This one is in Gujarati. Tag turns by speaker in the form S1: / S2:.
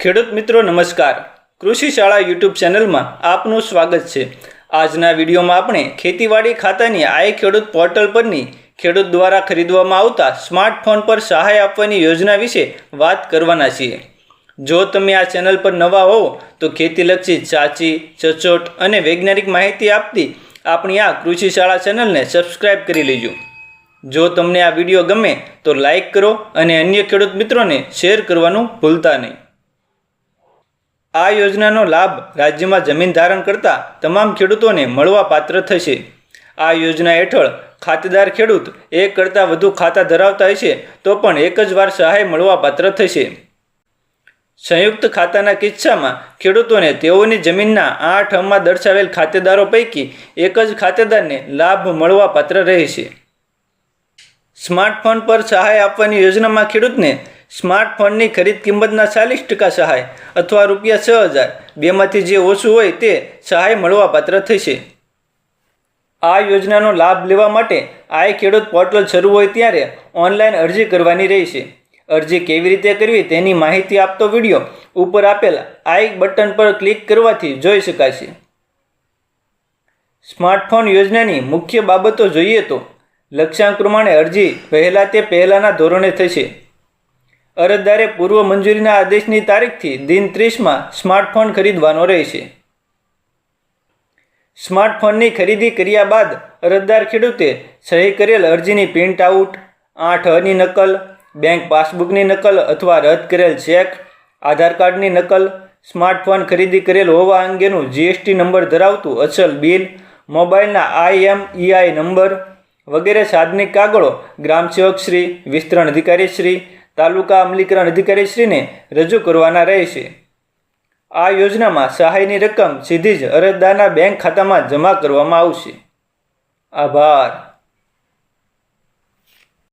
S1: ખેડૂત મિત્રો, નમસ્કાર. કૃષિ શાળા યુટ્યુબ ચેનલમાં આપનું સ્વાગત છે. આજના વિડીયોમાં આપણે ખેતીવાડી ખાતાની આઈ ખેડૂત પોર્ટલ પરની ખેડૂત દ્વારા ખરીદવામાં આવતા સ્માર્ટફોન પર સહાય આપવાની યોજના વિશે વાત કરવાના છીએ. જો તમે આ ચેનલ પર નવા હો તો ખેતીલક્ષી ચાચી, ચચોટ અને વૈજ્ઞાનિક માહિતી આપતી આપણી આ કૃષિ શાળા ચેનલને સબસ્ક્રાઇબ કરી લેજો. જો તમને આ વીડિયો ગમે, તો લાઈક કરો અને અન્ય ખેડૂત મિત્રોને શેર કરવાનું ભૂલતા નહીં. આ યોજનાનો લાભ રાજ્યમાં જમીન ધારણ કરતા તમામ ખેડૂતોને મળવા પાત્ર થશે. આ યોજના હેઠળ ખાતેદાર ખેડૂત એક કરતાં વધુ ખાતા ધરાવતા હશે તો પણ એક જ વાર સહાય મળવા પાત્ર થશે. સંયુક્ત ખાતાના કિસ્સામાં ખેડૂતોને તેઓની જમીનના આઠ અમમાં દર્શાવેલ ખાતેદારો પૈકી એક જ ખાતેદારને લાભ મળવા પાત્ર રહેશે. સ્માર્ટફોન પર સહાય આપવાની યોજનામાં ખેડૂતને સ્માર્ટફોનની ખરીદ કિંમતના ચાલીસ ટકા સહાય અથવા રૂપિયા છ હજાર. બેમાંથી જે ઓછું હોય તે સહાય મળવાપાત્ર થશે. આ યોજનાનો લાભ લેવા માટે આઈ ખેડૂત પોર્ટલ શરૂ હોય ત્યારે ઓનલાઈન અરજી કરવાની રહેશે. અરજી કેવી રીતે કરવી તેની માહિતી આપતો વીડિયો ઉપર આપેલ આઈ બટન પર ક્લિક કરવાથી જોઈ શકાશે. સ્માર્ટફોન યોજનાની મુખ્ય બાબતો જોઈએ તો, લક્ષ્યાંક પ્રમાણે અરજી પહેલાં તે પહેલાંના ધોરણે થશે. અરજદારે પૂર્વ મંજૂરીના આદેશની તારીખથી દિન ત્રીસમાં સ્માર્ટફોન ખરીદવાનો રહેશે. સ્માર્ટફોનની ખરીદી કર્યા બાદ અરજદાર ખેડૂતે સહી કરેલ અરજીની પ્રિન્ટ આઉટ આઠ અની નકલ બેંક પાસબુકની નકલ અથવા રદ કરેલ ચેક આધાર કાર્ડની નકલ, સ્માર્ટફોન ખરીદી કરેલ હોવા અંગેનું જીએસટી નંબર ધરાવતું અચલ બિલ, મોબાઈલના આઈએમઈઆઈ નંબર વગેરે સાધનિક કાગળો ગ્રામ સેવકશ્રી વિસ્તરણ અધિકારીશ્રી તાલુકા અમલીકરણ અધિકારીશ્રીને રજૂ કરવાના રહેશે. આ યોજનામાં સહાયની રકમ સીધી જ અરજદારના બેંક ખાતામાં જમા કરવામાં આવશે. આભાર.